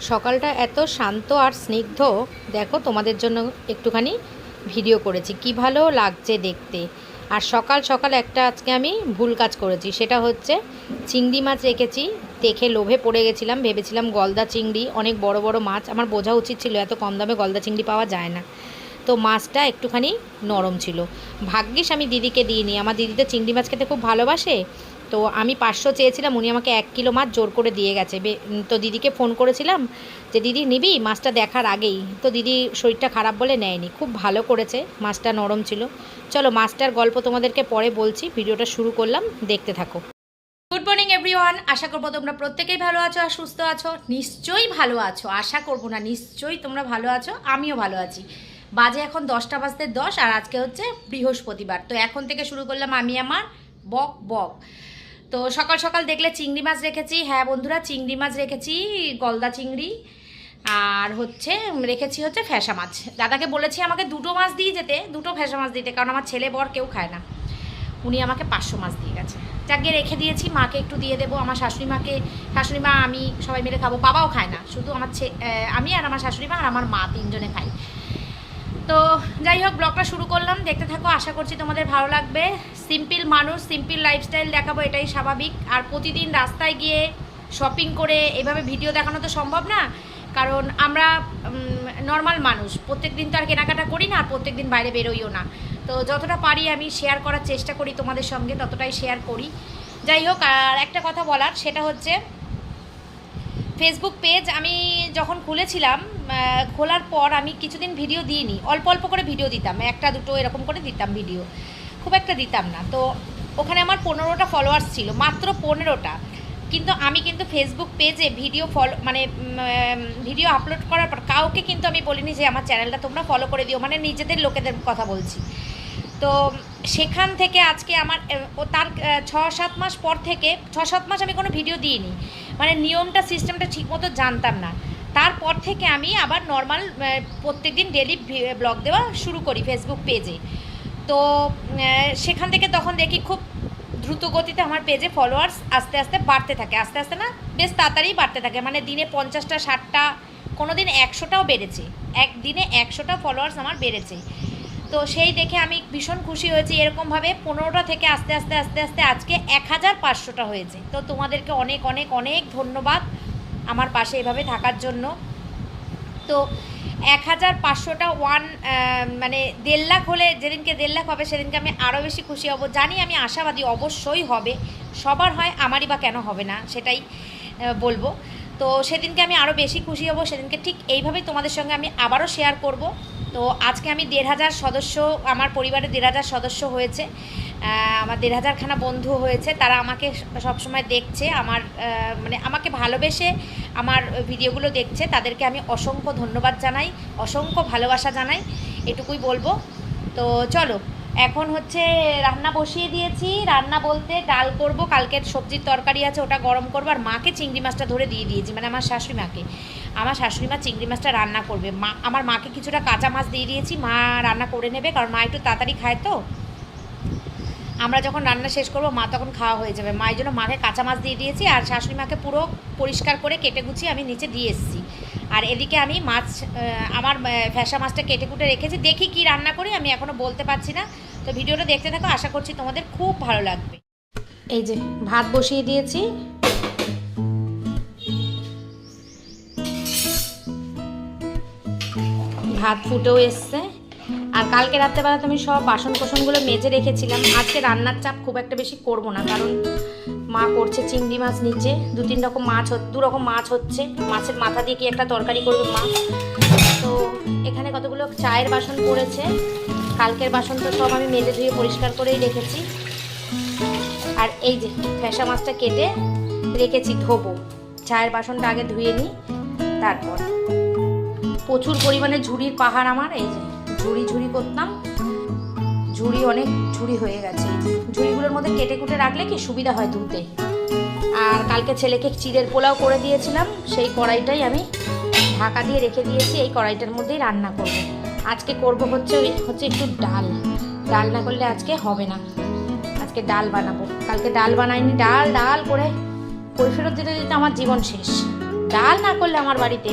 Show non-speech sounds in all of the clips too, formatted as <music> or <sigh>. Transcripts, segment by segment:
সকালটা এত শান্ত আর স্নিগ্ধ। দেখো, তোমাদের জন্য একটুখানি ভিডিও করেছি। কি ভালো লাগছে দেখতে। আর সকাল সকাল একটা আজকে আমি ভুল কাজ করেছি। সেটা হচ্ছে চিংড়ি মাছ রেখেছি। দেখে লোভে পড়ে গেছিলাম। ভেবেছিলাম গলদা চিংড়ি, অনেক বড় বড় মাছ। আমার বোঝা উচিত ছিল, এত কম দামে গলদা চিংড়ি পাওয়া যায় না। তো মাছটা একটুখানি নরম ছিল। ভাগ্যিস আমি দিদিকে দিইনি। আমার দিদি তো চিংড়ি মাছ খেতে খুব ভালোবাসে। তো আমি পাঁচশো চেয়েছিলাম, উনি আমাকে এক কিলো মাছ জোর করে দিয়ে গেছে। তো দিদিকে ফোন করেছিলাম যে, দিদি, নিবি? মাছটা দেখার আগেই। তো দিদি শরীরটা খারাপ বলে নেয়নি, খুব ভালো করেছে, মাছটা নরম ছিল। চলো, মাছটার গল্প তোমাদেরকে পরে বলছি, ভিডিওটা শুরু করলাম, দেখতে থাকো। গুড মর্নিং এভরিওয়ান আশা করব তোমরা প্রত্যেকেই ভালো আছো আর সুস্থ আছো। নিশ্চয়ই ভালো আছো, আশা করব না, নিশ্চয়ই তোমরা ভালো আছো, আমিও ভালো আছি। বাজে এখন দশটা বাজতে দশ, আর আজকে হচ্ছে বৃহস্পতিবার। তো এখন থেকে শুরু করলাম আমি আমার বক বক। তো সকাল সকাল দেখলে চিংড়ি মাছ রেখেছি। হ্যাঁ বন্ধুরা, চিংড়ি মাছ রেখেছি, গলদা চিংড়ি। আর হচ্ছে, রেখেছি হচ্ছে ফ্যাসা মাছ। দাদাকে বলেছি আমাকে দুটো মাছ দিয়ে যেতে, দুটো ফ্যাসা মাছ দিতে, কারণ আমার ছেলে বর কেউ খায় না। উনি আমাকে পাঁচশো মাছ দিয়ে গেছে। যাকে রেখে দিয়েছি, মাকে একটু দিয়ে দেবো। আমার শাশুড়ি মাকে, শাশুড়ি মা, আমি সবাই মিলে খাব। বাবাও খায় না। শুধু আমার ছে আমি আর আমার শাশুড়ি মা আর আমার মা তিনজনে খাই। তো যাই হোক, ব্লগটা শুরু করলাম। দেখতে থাকো, আশা করছি তোমাদের ভালো লাগবে। সিম্পল মানুষ, সিম্পল লাইফস্টাইল দেখাবো, এটাই স্বাভাবিক। আর প্রতিদিন রাস্তায় গিয়ে শপিং করে এভাবে ভিডিও দেখানো তো সম্ভব না। কারণ আমরা নর্মাল মানুষ। প্রত্যেক দিন তো আর কেনাকাটা করি না, আর প্রত্যেক দিন বাইরে বেরোইও না। তো যতটা পারি আমি শেয়ার করার চেষ্টা করি তোমাদের সঙ্গে, ততটাই শেয়ার করি। যাই হোক, আর একটা কথা বলার, সেটা হচ্ছে ফেসবুক পেজ আমি যখন খুলেছিলাম খোলার পর আমি কিছুদিন ভিডিও দিইনি। অল্প অল্প করে ভিডিও দিতাম, একটা, দুটো এরকম করে দিতাম ভিডিও খুব একটা দিতাম না। তো ওখানে আমার পনেরোটা ফলোয়ার্স ছিল, মাত্র পনেরোটা। কিন্তু আমি কিন্তু ফেসবুক পেজে ভিডিও ফলো মানে ভিডিও আপলোড করার পর কাউকে কিন্তু আমি বলিনি যে, আমার চ্যানেলটা তোমরা ফলো করে দিও। মানে নিজেদের লোকেদের কথা বলছি। তো সেখান থেকে আজকে আমার তার ছ, সাত মাস পর থেকে, ছ, সাত মাস আমি কোনো ভিডিও দিইনি। মানে নিয়মটা সিস্টেমটা ঠিকমতো জানতাম না। তারপর থেকে আমি আবার নর্মাল প্রত্যেক দিন ডেলি ব্লগ দেওয়া শুরু করি ফেসবুক পেজে তো সেখান থেকে তখন দেখি খুব দ্রুত গতিতে আমার পেজে ফলোয়ার্স আস্তে আস্তে বাড়তে থাকে। আস্তে আস্তে না বেশ তাড়াতাড়ি বাড়তে থাকে। মানে দিনে পঞ্চাশটা, ষাটটা কোনো দিন একশোটাও বেড়েছে। একদিনে একশোটা ফলোয়ার্স আমার বেড়েছে। তো সেই দেখে আমি ভীষণ খুশি হয়েছি। এরকমভাবে পনেরোটা থেকে আস্তে আস্তে আস্তে আস্তে আজকে এক হাজার পাঁচশোটা হয়েছে। তো তোমাদেরকে অনেক অনেক অনেক ধন্যবাদ আমার পাশে এভাবে থাকার জন্য। তো এক হাজার পাঁচশোটা ওয়ান মানে দেড় লাখ হলে যেদিনকে দেড় লাখ হবে সেদিনকে আমি আরও বেশি খুশি হব। জানি আমি আশাবাদী অবশ্যই হবে। সবার হয়, আমারই বা কেন হবে না সেটাই বলব। তো সেদিনকে আমি আরও বেশি খুশি হব। সেদিনকে ঠিক এইভাবেই তোমাদের সঙ্গে আমি আবারও শেয়ার করব। তো আজকে আমি দেড় হাজার সদস্য, আমার পরিবারে দেড় হাজার সদস্য হয়েছে। আমার দেড় হাজারখানা বন্ধু হয়েছে। তারা আমাকে সবসময় দেখছে, আমার মানে আমাকে ভালোবেসে আমার ভিডিওগুলো দেখছে। তাদেরকে আমি অসংখ্য ধন্যবাদ জানাই, অসংখ্য ভালোবাসা জানাই, এটুকুই বলব। তো চলো, এখন হচ্ছে রান্না বসিয়ে দিয়েছি। রান্না বলতে ডাল করব, কালকের সবজির তরকারি আছে, ওটা গরম করব, আর মাকে চিংড়ি মাছটা ধরে দিয়ে দিয়েছি মানে আমার শাশুড়ি মাকে। আমার শাশুড়ি মা চিংড়ি মাছটা রান্না করবে। মা, আমার মাকে কিছুটা কাঁচা মাছ দিয়ে দিয়েছি, মা রান্না করে নেবে, কারণ মা একটু তাড়াতাড়ি খায় তো। আমরা যখন রান্না শেষ করব, মা তখন খাওয়া হয়ে যাবে। মা এই জন্য মাকে কাঁচা মাছ দিয়ে দিয়েছি, আর শাশুড়ি মাকে পুরো পরিষ্কার করে কেটে গুছিয়ে আমি নিচে দিয়ে এসেছি। আর এদিকে আমি মাছ আমার ফ্যাসা মাছটা কেটে কুটে রেখেছি। দেখি কি রান্না করি, আমি এখনও বলতে পারছি না। তো ভিডিওটা দেখতে থাকো, আশা করছি তোমাদের খুব ভালো লাগবে। এই যে ভাত বসিয়ে দিয়েছি। ভাত ফুটেও এসছে। আর কালকে রাত্রেবেলা তুমি সব বাসন কোসনগুলো মেজে রেখেছিলাম। আজকে রান্নার চাপ খুব একটা বেশি করব না, কারণ মা করছে চিংড়ি মাছ নিচে। দু তিন রকম মাছ দু রকম মাছ হচ্ছে। মাছের মাথা দিয়ে কি একটা তরকারি করবে মা? তো এখানে কতগুলো চায়ের বাসন পড়েছে। কালকের বাসন তো সব আমি মেজে ধুয়ে পরিষ্কার করেই রেখেছি। আর এই যে ফ্যাসা মাছটা কেটে রেখেছি ধোবো। চায়ের বাসনটা আগে ধুয়ে নিই, তারপর প্রচুর পরিমাণে ঝুড়ির পাহাড় আমার, এই যে ঝুড়ি ঝুড়ি করতাম। ঝুড়ি অনেক ঝুড়ি হয়ে গেছে। ঝুড়িগুলোর মধ্যে কেটে কুটে রাখলে কি সুবিধা হয় ধুতে আর কালকে ছেলেকে চিড়ের পোলাও করে দিয়েছিলাম, সেই কড়াইটাই আমি ঢাকা দিয়ে রেখে দিয়েছি, এই কড়াইটার মধ্যেই রান্না করব। আজকে করব হচ্ছে ওই, হচ্ছে একটু ডাল। ডাল না করলে আজকে হবে না। আজকে ডাল বানাবো। কালকে ডাল বানাইনি, ডাল ডাল করে কই ফেরত দিতে দিতে আমার জীবন শেষ। ডাল না করলে আমার বাড়িতে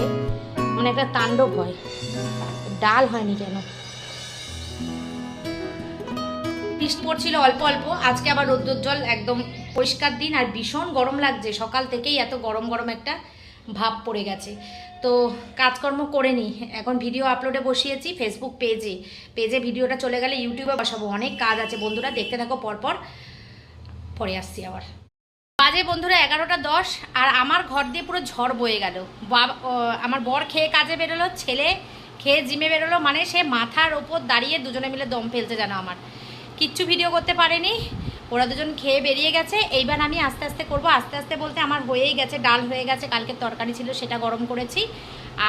মানে একটা তাণ্ডব হয়। ডাল হয়নি কেন? বৃষ্টি পড়ছিল অল্প অল্প, আজকে আবার রোদ্দুর জল একদম পরিষ্কার দিন আর ভীষণ গরম লাগছে। সকাল থেকেই এত গরম গরম একটা ভাব পড়ে গেছে। তো কাজকর্ম করে নিই এখন ভিডিও আপলোডে বসিয়েছি ফেসবুক পেজে পেজে ভিডিওটা চলে গেলে ইউটিউবে বসাবো। অনেক কাজ আছে বন্ধুরা, দেখতে থাকো পরপর। পরে আসছি আবার। বাজে বন্ধুরা, এগারোটা দশ, আর আমার ঘর দিয়ে পুরো ঝড় বয়ে গেল। আমার বর খেয়ে কাজে বেরোলো, ছেলে খেয়ে জিমে বেরোলো মানে সে মাথার ওপর দাঁড়িয়ে দুজনে মিলে দম ফেলছে যেন আমার। কিচ্ছু ভিডিও করতে পারেনি, ওরা দুজন খেয়ে বেরিয়ে গেছে। এইবার আমি আস্তে আস্তে করব, আস্তে আস্তে বলতে আমার হয়েই গেছে, ডাল হয়ে গেছে, কালকে তরকারি ছিল সেটা গরম করেছি।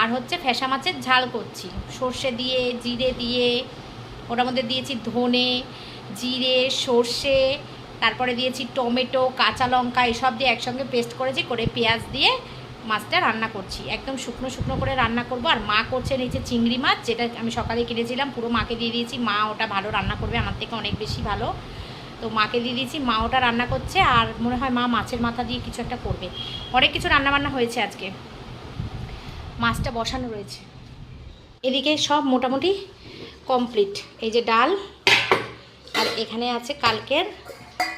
আর হচ্ছে ফ্যাসা মাছের ঝাল করছি, সর্ষে দিয়ে, জিরে দিয়ে, ওটার মধ্যে দিয়েছি ধনে, জিরে, সর্ষে তারপরে দিয়েছি টমেটো, কাঁচা লঙ্কা, এসব দিয়ে একসঙ্গে পেস্ট করেছি, করে পেঁয়াজ দিয়ে মাছটা রান্না করছি। একদম শুকনো শুকনো করে রান্না করব। আর মা করছে নিচে চিংড়ি মাছ, যেটা আমি সকালে কিনেছিলাম পুরো মাকে দিয়ে দিয়েছি। মা ওটা ভালো রান্না করবে, আমার থেকে অনেক বেশি ভালো। তো মাকে দিয়ে দিয়েছি, মা ওটা রান্না করছে, আর মনে হয় মা মাছের মাথা দিয়ে কিছু একটা করবে। অনেক কিছু রান্না বান্না হয়েছে আজকে। মাছটা বসানো রয়েছে। এদিকে সব মোটামুটি কমপ্লিট এই যে ডাল, আর এখানে আছে কালকের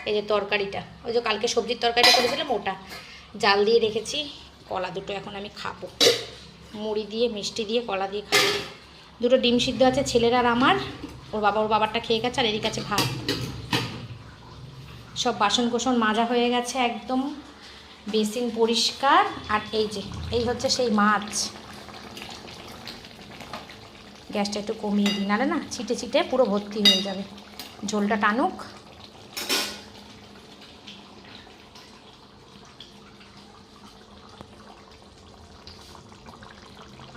এই যে তরকারিটা, ওই যে কালকে সবজির তরকারিটা করেছিলাম ওটা। জাল দিয়ে রেখেছি, কলা দুটো এখন আমি খাব। মুড়ি দিয়ে, মিষ্টি দিয়ে, কলা দিয়ে খাব। দুটো ডিম সিদ্ধ আছে ছেলের আর আমার, ওর বাবা, ওর বাবারটা খেয়ে গেছে আর এদিকে আছে ভাত। সব বাসন কোসন মাজা হয়ে গেছে একদম, বেসিন পরিষ্কার, আর এই যে, এই হচ্ছে সেই মাছ। গ্যাসটা একটু কমিয়ে দিই নাহলে না, ছিটে ছিটে পুরো ভর্তি হয়ে যাবে। ঝোলটা টানুক।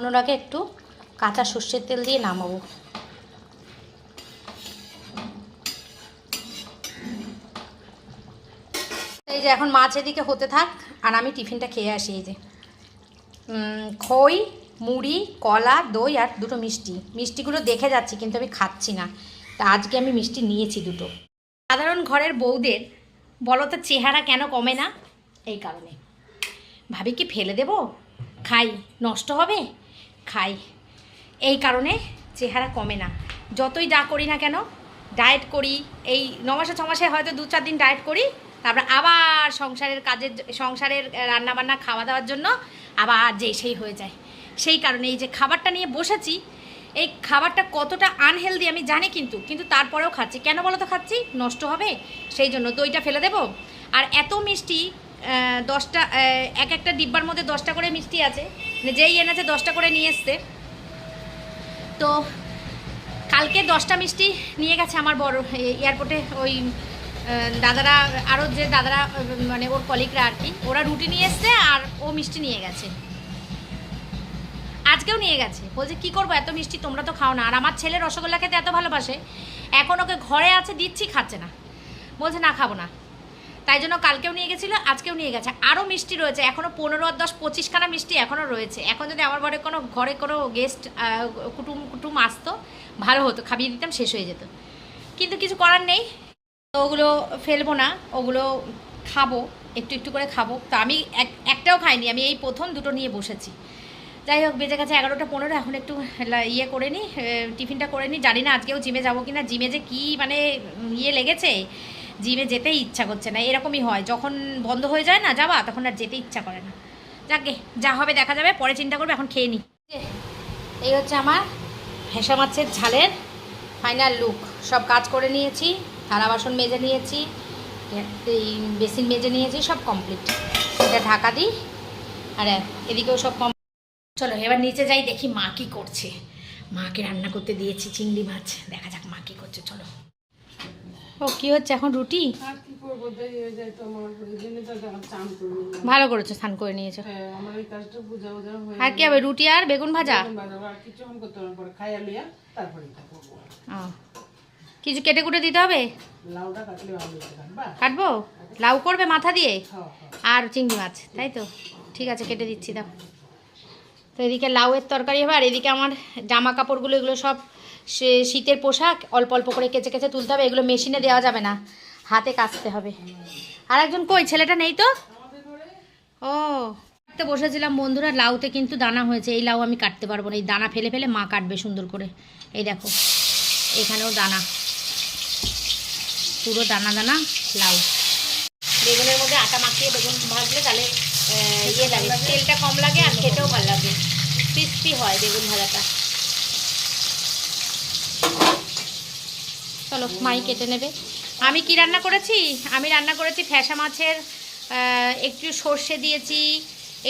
অন্যটাকে একটু কাঁচা সর্ষের তেল দিয়ে নামাবো। এই যে এখন মাছ এদিকে হতে থাক, আর আমি টিফিনটা খেয়ে আসি এই যে। খই, মুড়ি, কলা, দই আর দুটো মিষ্টি। মিষ্টিগুলো দেখে যাচ্ছি, কিন্তু আমি খাচ্ছি না। তা আজকে আমি মিষ্টি নিয়েছি দুটো। সাধারণ ঘরের বউদের বলো তো চেহারা কেন কমে না? এই কারণে। ভাবি কি ফেলে দেব? খাই, নষ্ট হবে? খাই। এই কারণে চেহারা কমে না। যতই যা করি না কেন ডায়েট করি, এই ন মাসে, ছ মাসে হয়তো দু চার দিন ডায়েট করি, তারপর আবার সংসারের কাজের সংসারের রান্নাবান্না খাওয়া দাওয়ার জন্য আবার যে সেই হয়ে যায়। সেই কারণে এই যে খাবারটা নিয়ে বসেছি, এই খাবারটা কতটা আনহেলদি আমি জানি কিন্তু কিন্তু তারপরেও খাচ্ছি। কেন বলো তো খাচ্ছি? নষ্ট হবে, সেই জন্য দইটা ফেলে দেবো। আর এত মিষ্টি দশটা এক একটা ডিব্বার মধ্যে দশটা করে মিষ্টি আছে যেই এনেছে দশটা করে নিয়ে এসছে। তো কালকে দশটা মিষ্টি নিয়ে গেছে আমার বড় এয়ারপোর্টে ওই দাদারা আরও যে দাদারা মানে ওর কলিগরা আর কি, ওরা রুটি নিয়ে এসছে আর ও মিষ্টি নিয়ে গেছে। আজকেও নিয়ে গেছে। বলছে, কি করব? এত মিষ্টি তোমরা তো খাও না। আর আমার ছেলে রসগোল্লা খেতে এত ভালোবাসে, এখন ওকে ঘরে আছে, দিচ্ছি, খাচ্ছে না। বলছে, না, খাব না। তাই জন্য কালকেও নিয়ে গেছিল, আজকেও নিয়ে গেছে। আরও মিষ্টি রয়েছে এখনও পনেরো আর দশ, পঁচিশখানা মিষ্টি এখনও রয়েছে। এখন যদি আমার ঘরে কোনো ঘরে কোনো গেস্ট কুটুম কুটুম আসতো, ভালো হতো, খাবিয়ে দিতাম, শেষ হয়ে যেত। কিন্তু কিছু করার নেই। তো ওগুলো ফেলব না, ওগুলো খাব, একটু একটু করে খাব। তো আমি এক- একটাও খাইনি, আমি এই প্রথম দুটো নিয়ে বসেছি। যাই হোক বেজে গেছে এগারোটা, পনেরো, এখন একটু ইয়ে করে নিই টিফিনটা করে নিই জানি না আজকেও জিমে যাব কি না জিমে যে কী মানে ইয়ে লেগেছে। জিমে যেতেই ইচ্ছা করছে না, এরকমই হয়। যখন বন্ধ হয়ে যায় না যাবা, তখন আর যেতে ইচ্ছা করে না। যাকে যা হবে দেখা যাবে, পরে চিন্তা করবে, এখন খেয়ে নিই এই হচ্ছে আমার ভেসা মাছের ঝালের ফাইনাল লুক সব কাজ করে নিয়েছি, থালা বাসন মেজে নিয়েছি এই বেসিন মেজে নিয়েছি, সব কমপ্লিট এটা ঢাকা দিই, আর এদিকেও সব কম চলো, এবার নিচে যাই, দেখি মা কী করছে। মাকে রান্না করতে দিয়েছি চিংড়ি মাছ। দেখা যাক মা কি করছে, চলো। ও কি হচ্ছে এখন রুটি? ভালো করেছ স্নান করে নিয়েছো। হ্যাঁ আর কি হবে রুটি আর বেগুন ভাজা? কিছু কেটে কুটে দিতে হবে? কাটবো? লাউ করবে মাথা দিয়ে? আর চিংড়ি মাছ তাই তো? ঠিক আছে কেটে দিচ্ছি দাও। তো এদিকে লাউয়ের তরকারি হবে আর এদিকে আমার জামা কাপড়গুলো এগুলো সব সে শীতের পোশাক অল্প অল্প করে কেচে কেচে তুলতে হবে, এগুলো মেশিনে দেওয়া যাবে না। হাতে কাচতে হবে। আর একজন কই? ছেলেটা নেই তো? ও। কাটতে বসেছিলাম বন্ধুরা, লাউতে কিন্তু দানা হয়েছে। এই লাউ আমি কাটতে পারব না, এই দানা ফেলে ফেলে মা কাটবে সুন্দর করে। এই দেখো, এখানেও দানা। পুরো দানা দানা লাউ। বেগুনের মধ্যে আটা মাখিয়ে বেগুন ভাজলে তাহলে ইয়ে লাগে, তেলটা কম লাগে আর খেতেও ভালো লাগে। ক্রিস্পি হয় বেগুন ভাজাটা। চলো, মাই কেটে নেবে। আমি কি রান্না করেছি? আমি রান্না করেছি ফ্যাসা মাছের একটু সর্ষে দিয়েছি,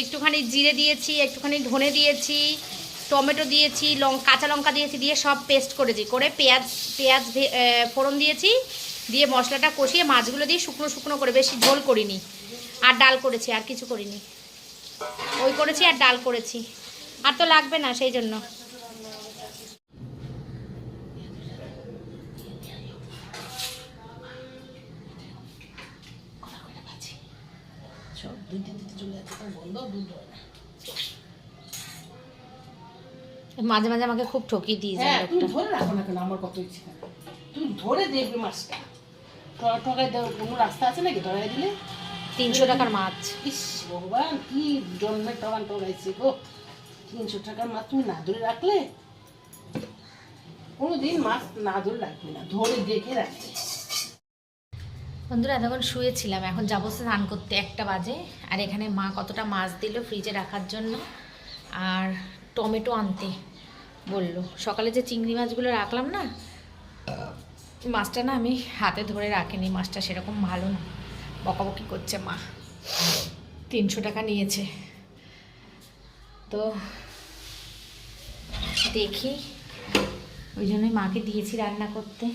একটুখানি জিরে দিয়েছি, একটুখানি ধনে দিয়েছি, টমেটো দিয়েছি, লং, কাঁচা লঙ্কা দিয়েছি, দিয়ে সব পেস্ট করেছি। করে পেঁয়াজ পেঁয়াজ ফোড়ন দিয়েছি, দিয়ে মশলাটা কষিয়ে মাছগুলো দিয়ে শুকনো শুকনো করে, বেশি ঝোল করিনি। আর ডাল করেছি, আর কিছু করিনি। ওই করেছি আর ডাল করেছি। আর তো লাগবে না, সেই জন্য। চলে যাচ্ছে তার বন্ধ দুধ হয় না। মাঝে মাঝে আমাকে খুব ঠকিয়ে দিয়ে যায় হ্যাঁ তুমি ধরে রাখো না কেন? আমার কত ইচ্ছে তুমি ধরে দেখবে মাছটা। ঠকাই দেওয়ার কোনো রাস্তা আছে নাকি? ধরাই দিলে? তিনশো টাকার মাছ। ইস ভগবান কি জন্মের টগাইছে গো। তিনশো টাকার মাছ তুমি না ধরে রাখলে? কোনোদিন মাছ না ধরে রাখবে না ধরে দেখে রাখবে। বন্ধুরা, এতক্ষণ শুয়েছিলাম। এখন যাব স্নান করতে। একটা বাজে। আর এখানে মা কতটা মাছ দিল ফ্রিজে রাখার জন্য। আর টমেটো আনতে বলল। সকালে যে চিংড়ি মাছগুলো রাখলাম না, মাছটা না আমি হাতে ধরে রাখিনি। মাছটা সেরকম ভালো না। বকাবকি করছে মা। তিনশো টাকা নিয়েছে। তো দেখি। ওই জন্যই মাকে দিয়েছি রান্না করতে।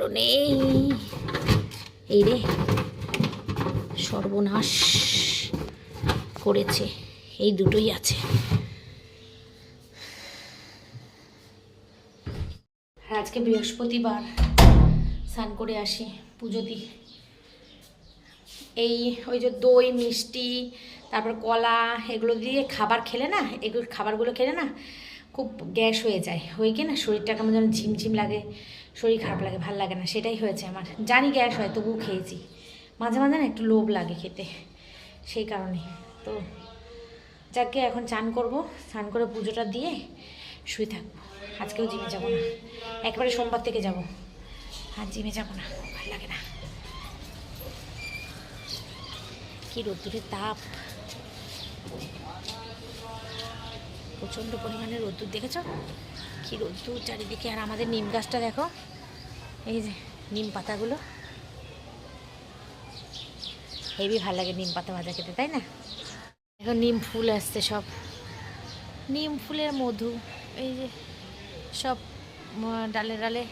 টমেটো নেই। এই রে, সর্বনাশ করেছে, এই দুটোই আছে। আজকে বৃহস্পতিবার, স্নান করে আসি, পুজো দিই। এই, ওই যে দই, মিষ্টি, তারপর কলা, এগুলো দিয়ে খাবার খেলে না, এগুলো খাবারগুলো খেলে না, খুব গ্যাস হয়ে যায়। হয়ে গিয়ে না, শরীরটা কেমন যেন ঝিমঝিম লাগে। শরীর খারাপ লাগে ভালো লাগে না সেটাই হয়েছে আমার। জানি গ্যাস হয় তবুও খেয়েছি। মাঝে মাঝে না একটু লোভ লাগে খেতে সেই কারণে তো যাকে এখন চান করব স্নান করে পুজোটা দিয়ে শুয়ে থাকব। আজকেও জিমে যাব না একেবারে সোমবার থেকে যাব। আর জিমে যাব না ভালো লাগে না। কি রোদ্দুরের তাপ। প্রচণ্ড পরিমাণে রোদ্দুর দেখেছ? কি রোদ্দুর চারিদিকে, আর আমাদের নিম গাছটা দেখো। এই যে নিম পাতাগুলো। হেবি ভালো লাগে নিম পাতা ভাজা খেতে, তাই না? এখন নিম ফুল আসছে সব। নিম ফুলের মধু, এই যে সব ডালে ডালে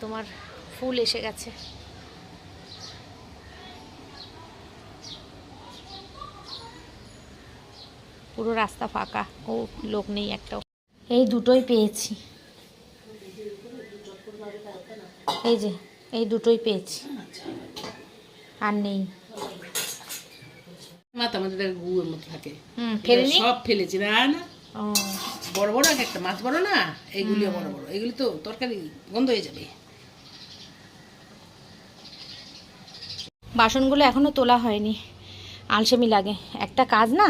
তোমার ফুল এসে গেছে। পুরো রাস্তা ফাঁকা, ও লোক নেই একটাও। এই দুটোই পেয়েছি। এই যে এই দুটোই পেয়েছি। আর নেই। মাথা আমাদের গুয়ের মতো থাকে। হুম ফেলিনি সব ফেলেছি না না? ও। বড় বড় একটা মাছ বড় না? এইগুলিও বড় বড়। এগুলি তো তরকারি গন্ধ হয়ে যাবে। বাসনগুলো এখনও তোলা হয়নি। আলসেমি লাগে। একটা কাজ না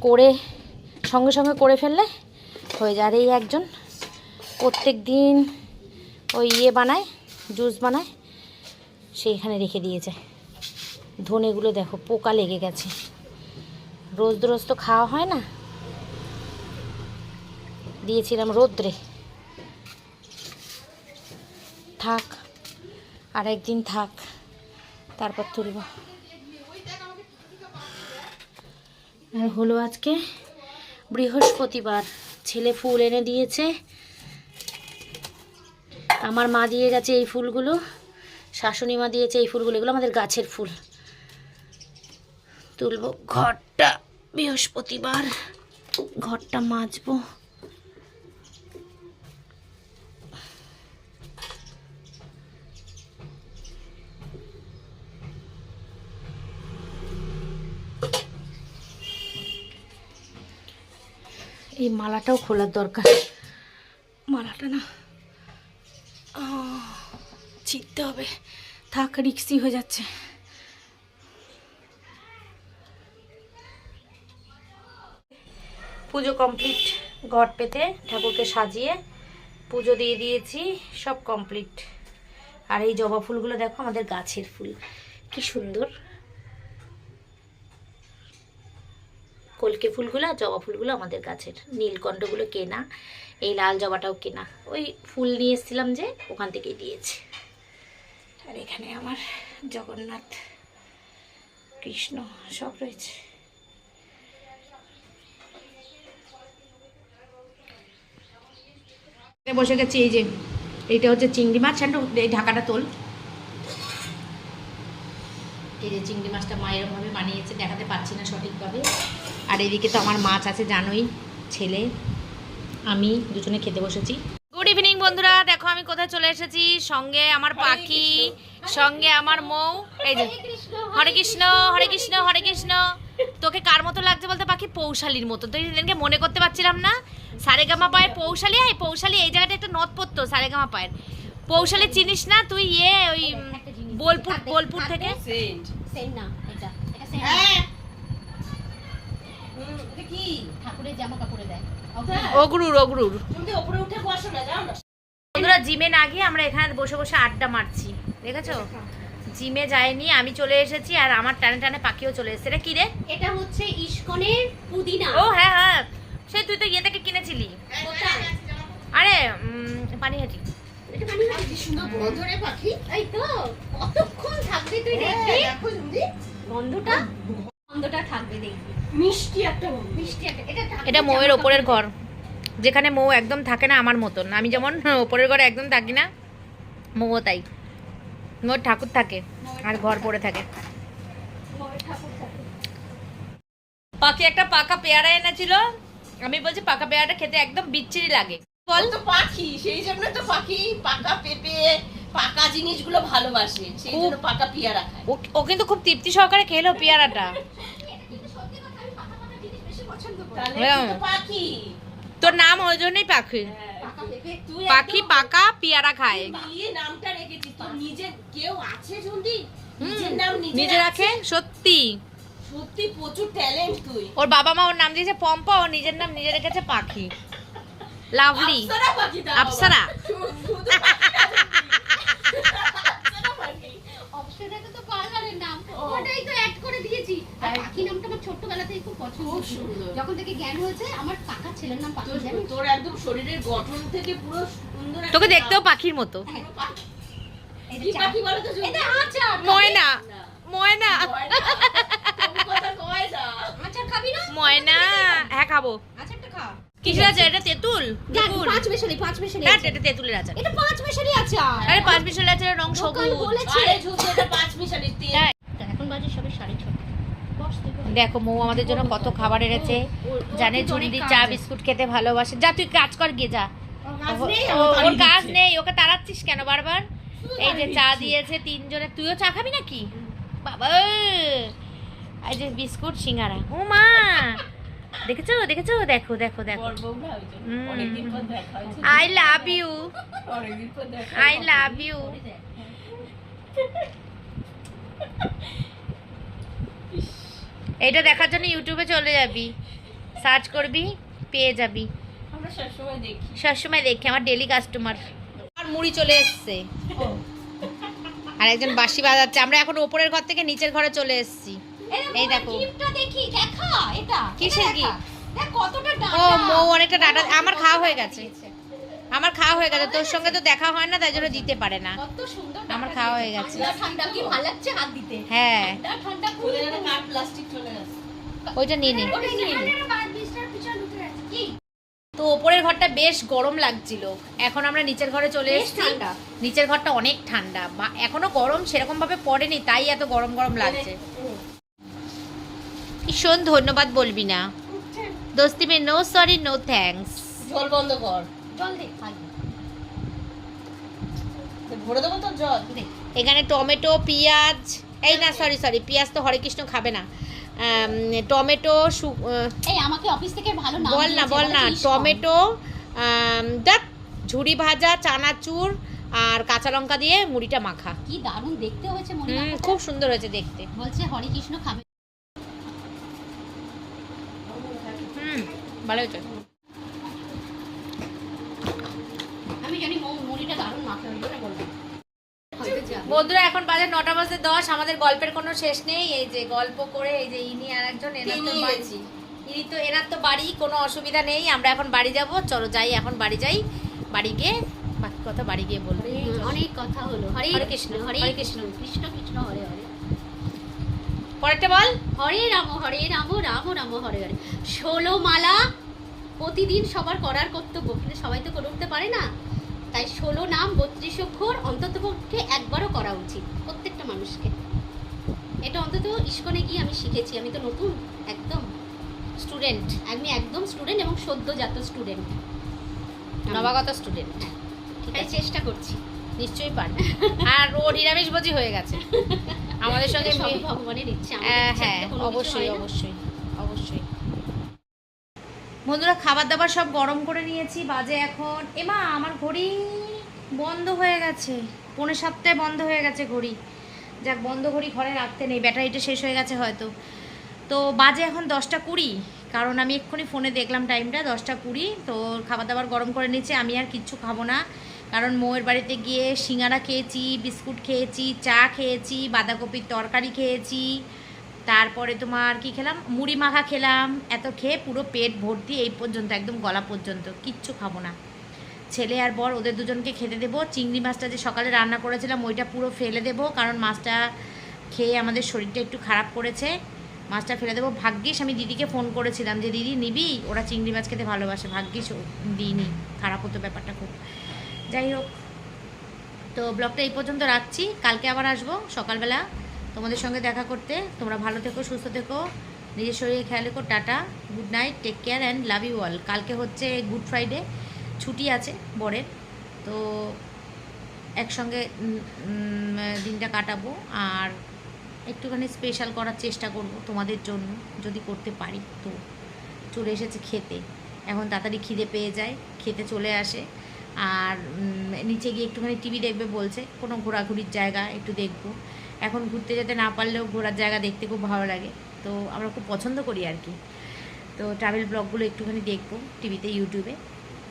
করে সঙ্গে সঙ্গে করে ফেললে হয়ে যায়। আর এই একজন প্রত্যেক দিন ওই ইয়ে বানায়, জুস বানায় সেইখানে রেখে দিয়েছে। ধনেগুলো দেখো, পোকা লেগে গেছে। রোজ রোজ তো খাওয়া হয় না? দিয়েছিলাম রোদ্রে। থাক আর একদিন থাক, তারপর তুলব। আর হলো আজকে বৃহস্পতিবার। ছেলে ফুল এনে দিয়েছে। আমার মা দিয়ে গেছে এই ফুলগুলো। শাশুড়ি মা দিয়েছে এই ফুলগুলো। এগুলো আমাদের গাছের ফুল। তুলব ঘরটা বৃহস্পতিবার। ঘরটা মাজবো। এই মালাটাও খোলার দরকার। মালাটা না ছিঁড়তে হবে। থাক রিক্সি হয়ে যাচ্ছে। পুজো কমপ্লিট ঘট পেতে ঠাকুরকে সাজিয়ে পুজো দিয়ে দিয়েছি সব কমপ্লিট আর এই জবা ফুলগুলো দেখো আমাদের গাছের ফুল। কি সুন্দর। ফুলগুলো আর জবা ফুলগুলো আমাদের গাছের। নীলকণ্ঠগুলো কেনা, এই লাল জবাটাও কেনা। ওই ফুল নিয়ে এসেছিলাম যে ওখান থেকেই দিয়েছে। আর এখানে আমার জগন্নাথ, কৃষ্ণ সব রয়েছে। বসে গেছি, এই যে, এইটা হচ্ছে চিংড়ি মাছ ছাড়ো এই ঢাকাটা তোল। এই যে চিংড়ি মাছটা মা এরকমভাবে বানিয়েছে, দেখাতে পারছি না সঠিকভাবে। আর এদিকে তো আমার মাছ আছে জানোই ছেলে। আমি দুজনে খেতে বসেছি। গুড ইভিনিং বন্ধুরা। দেখো আমি কোথায় চলে এসেছি? সঙ্গে আমার পাখি সঙ্গে আমার মৌ। এই যে হরে কৃষ্ণ হরে কৃষ্ণ। হরে কৃষ্ণ তোকে কার মতো লাগছে বলতে পাখি? পৌশালীর মতো। তুই সেদিনকে মনে করতে পারছিলাম না। সারেগামা পায়ের পৌশালী এই পৌশালী এই জায়গাটা একটা নথ পড়তো সারেগামা পায়ের। পৌশালী চিনিস না তুই? ইয়ে ওই বোলপুর বোলপুর থেকে। না এটা এটা সেম হ্যাঁ হুম, এটা কি? ঠাকুরের জামা কাপড়ে দেয়। অগরুর অগরুর। তুমি ওপরে উঠে বসো না যাও না। বন্ধুরা জিমে না গিয়ে আমরা এখানে বসে বসে আড্ডা মারছি দেখেছ? জিমে যায়নি আমি চলে এসেছি আর আমার টানে টানে পাখিও চলে এসেছে। এটা কি রে? এটা হচ্ছে ইস্কনের পুদিনা। ও হ্যাঁ হ্যাঁ। সেই তুই তো ইয়ে থেকে কিনেছিলি। আরে পানিহাটি। পাখি। এই তো কতক্ষণ থাকবে তুই দেখবি? গন্ধটা গন্ধটা থাকবে দেখবি। মিষ্টি একটা মিষ্টি একটা এটা এটা মৌয়ের ওপরের ঘর। যেখানে মৌ একদম থাকে না আমার মতন। আমি যেমন <laughs> ওপরের ঘরে একদম থাকি না মৌও তাই। মোর ঠাকুর থাকে আর ঘর পড়ে থাকে। ঠাকুর থাকে। পাখি একটা পাকা পেয়ারা এনেছিল। আমি বলছি পাকা পেয়ারাটা খেতে একদম বিচ্ছিরি লাগে। বল। তো পাখি সেই জন্য তো পাখি পাকা পেঁপে পাকা জিনিসগুলো ভালোবাসে সেই জন্য পাকা পিয়ারা খায়। ও কিন্তু খুব তৃপ্তি সহকারে খেলো পেয়ারাটা। হ্যাঁ। পাখি। তোর নাম ওই জন্যই পাখি। তুই পাখি পাকা পেয়ারা খায়। নামটা রেখেছিস তোর নিজে কেউ আছে নিজে রাখে? সত্যি। সত্যি প্রচুর ট্যালেন্ট তুই। ওর বাবা মা ওর নাম দিয়েছে পম্পা ও নিজের নাম নিজে রেখেছে পাখি। <laughs> লাভলি আপসারা পাখি দাও আপসারা। শুধু- শুধু আপসারা পাখি। অপশনেতে তো পার্লারের নাম ও। ওটাই তো অ্যাড করে দিয়েছি আর একদম। পাখি নামটা আমার ছোট্টবেলা থেকে খুব পছন্দ খুব ছিল। সুন্দর। যখন থেকে জ্ঞান হয়েছে আমার কাকা ছেলের নাম পাখি তোর- তোর একদম শরীরের গঠন থেকে পুরো সুন্দর তোকে। দেখতেও পাখির মতো। পুরো পাখি। এই কি পাখি বলো তো এটা শুনি? ময়না। ময়না। ময়না। খাবি না? হ্যাঁ খাব। আচারটা খা। কিসের আছে এটা তেঁতুল? পাঁচ মেশালি পাঁচ মেশালি হ্যাঁ এটা তেঁতুলের আচার। এটা পাঁচ মেশালি আচার। আরে পাঁচ বিশাল আছে রং সবুজ। বলেছে। আরে ঝুঁকে এটা পাঁচ মিশালি তেল। হ্যাঁ। এখন বাজে সবে সাড়ে ছটা বস তুই বস। দেখো মৌ আমাদের জন্য কত খাবার এনেছে। জানে ঝুড়ি চা বিস্কুট খেতে ভালোবাসে। যা তুই কাজ কর গিয়ে যা। ওর কাজ ও- নেই, ওর কাজ নেই ওকে তাড়াচ্ছিস কেন বারবার? এই যে চা দিয়েছে তিনজনে। তুইও চা খাবি নাকি? বাবা এই যে বিস্কুট সিঙ্গারা। ও মা! দেখেছ? দেখেছ? দেখো দেখো দেখো। I love you I love you এটা দেখার জন্য ইউটিউবে চলে যাবি। সার্চ করবি পেয়ে যাবি। সবসময় দেখি। আমার ডেলি কাস্টমার আর মুড়ি চলে এসছে। আর একজন বাঁশি বাজাচ্ছে। আমরা এখন ওপরের ঘর থেকে নিচের ঘরে চলে এসেছি। এই দেখো। কিসের ডাটা ও মৌ অনেকটা ডাটা। আমার খাওয়া হয়ে গেছে। আমার খাওয়া হয়ে গেছে তোর সঙ্গে তো দেখা হয় না তাই জন্য দিতে পারে না। কত সুন্দর আমার খাওয়া হয়ে গেছে। ঠান্ডা ঠান্ডা কি ভালো লাগছে হাত দিতে? হ্যাঁ। ঠান্ডা ঠান্ডা খুব। ওদের প্লাস্টিক চলে গেছে। ওইটা নিয়ে নে। ওটা নিয়ে নে। কি? তো ওপরের ঘরটা বেশ গরম লাগছিল। এখন আমরা নিচের ঘরে চলে এসেছি। ঠান্ডা। নিচের ঘরটা অনেক ঠান্ডা। বা- এখনও গরম সেরকম ভাবে পড়েনি তাই এত গরম গরম লাগছে। ভীষণ ধন্যবাদ বলবি না। দোস্তি মে নো সরি নো থ্যাঙ্কস জল বন্ধ কর। জল দে ভরে দেবো তোর জল। দে। এখানে টমেটো পেঁয়াজ এই না সরি সরি পেঁয়াজ তো হরে কৃষ্ণ খাবে না। টমেটো সু- এই আমাকে অফিস থেকে ভালো নাম বল না বল না টমেটো দেখ ঝুড়ি ভাজা চানাচুর আর কাঁচা লঙ্কা দিয়ে মুড়িটা মাখা। কি দারুণ দেখতে হয়েছে খুব সুন্দর হয়েছে দেখতে। বলছে হরে কৃষ্ণ খাবে। ভালো হয়েছে। আমি জানি মুড়িটা দারুণ মাখা হয়েছে না বলব বন্ধুরা এখন বাজে নটা বাজে দশ আমাদের গল্পের কোনো শেষ নেই। এই যে গল্প করে এই যে ইনি আর একজন এনার তো বাড়ি ইনি তো এনার তো বাড়ি কোনো অসুবিধা নেই। আমরা এখন বাড়ি যাব। চলো যাই এখন বাড়ি যাই। বাড়ি গিয়ে বাকি কথা বাড়ি গিয়ে বলব। অনেক কথা হলো। হরে কৃষ্ণ, হরে হরে কৃষ্ণ। কৃষ্ণ কৃষ্ণ হরে হরে। পরেরটা বল। হরে রাম হরে রাম রাম রাম হরে হরে। ষোলো মালা প্রতিদিন সবার করার কর্তব্য কিন্তু সবাই তো করে উঠতে পারে না। তাই ষোলো নাম বত্রিশ অক্ষর অন্তত পক্ষে একবারও করা উচিত প্রত্যেকটা মানুষকে। এটা অন্তত ইস্কনে গিয়ে আমি শিখেছি আমি তো নতুন একদম স্টুডেন্ট আমি একদম স্টুডেন্ট এবং সদ্যজাত স্টুডেন্ট নবাগত স্টুডেন্ট তাই চেষ্টা করছি। নিশ্চয়ই পারবে। আর ও নিরামিষ ভোজি হয়ে গেছে। আমাদের সঙ্গে ভগবানের ইচ্ছা হ্যাঁ তো অবশ্যই অবশ্যই অবশ্যই। বন্ধুরা খাবার দাবার সব গরম করে নিয়েছি, বাজে এখন। এমা আমার ঘড়ি বন্ধ হয়ে গেছে। পৌনে সাতটায় বন্ধ হয়ে গেছে ঘড়ি। যাক, বন্ধ ঘড়ি ঘরে রাখতে নেই, ব্যাটারিটা শেষ হয়ে গেছে হয়তো। তো বাজে এখন দশটা কুড়ি, কারণ আমি এক্ষুনি ফোনে দেখলাম টাইমটা, দশটা কুড়ি। তো খাবার দাবার গরম করে নিয়েছি, আমি আর কিচ্ছু খাব না। কারণ মৌয়ের বাড়িতে গিয়ে সিঙ্গারা খেয়েছি, বিস্কুট খেয়েছি, চা খেয়েছি, বাঁধাকপির তরকারি খেয়েছি। তারপরে তোমার কি খেলাম? মুড়ি মাখা খেলাম। এত খেয়ে পুরো পেট ভর্তি এই পর্যন্ত, একদম গলা পর্যন্ত। কিচ্ছু খাব না। ছেলে আর বর, ওদের দুজনকে খেতে দেবো। চিংড়ি মাছটা যে সকালে রান্না করেছিলাম, ওইটা পুরো ফেলে দেবো। কারণ মাছটা খেয়ে আমাদের শরীরটা একটু খারাপ করেছে। মাছটা ফেলে দেবো। ভাগ্যিস আমি দিদিকে ফোন করেছিলাম যে, দিদি, নিবি? ওরা চিংড়ি মাছ খেতে ভালোবাসে। ভাগ্যিস দিইনি। খারাপ হতো ব্যাপারটা খুব। যাই হোক। তো ব্লগটা এই পর্যন্ত রাখছি। কালকে আবার আসব সকালবেলা। তোমাদের সঙ্গে দেখা করতে। তোমরা ভালো থেকো, সুস্থ থেকো। নিজের শরীরে খেয়াল রেখো। Tata, good night, take care and love you all. কালকে হচ্ছে গুড ফ্রাইডে, ছুটি আছে বরের। তো একসঙ্গে দিনটা কাটাবো আর একটুখানি স্পেশাল করার চেষ্টা করব তোমাদের জন্য, যদি করতে পারি। তো চলে এসেছে খেতে। এখন তাড়াতাড়ি খিদে পেয়ে যায়, খেতে চলে আসে। আর নিচে গিয়ে একটুখানি টিভি দেখবে বলছে, কোনো ঘোরাঘুরির জায়গা একটু দেখব। এখন ঘুরতে যেতে না পারলেও ঘোরার জায়গা দেখতে খুব ভালো লাগে। তো আমরা খুব পছন্দ করি আর কি। তো ট্রাভেল ব্লগগুলো একটুখানি দেখব টিভিতে ইউটিউবে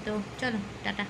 তো চলো, টাটা।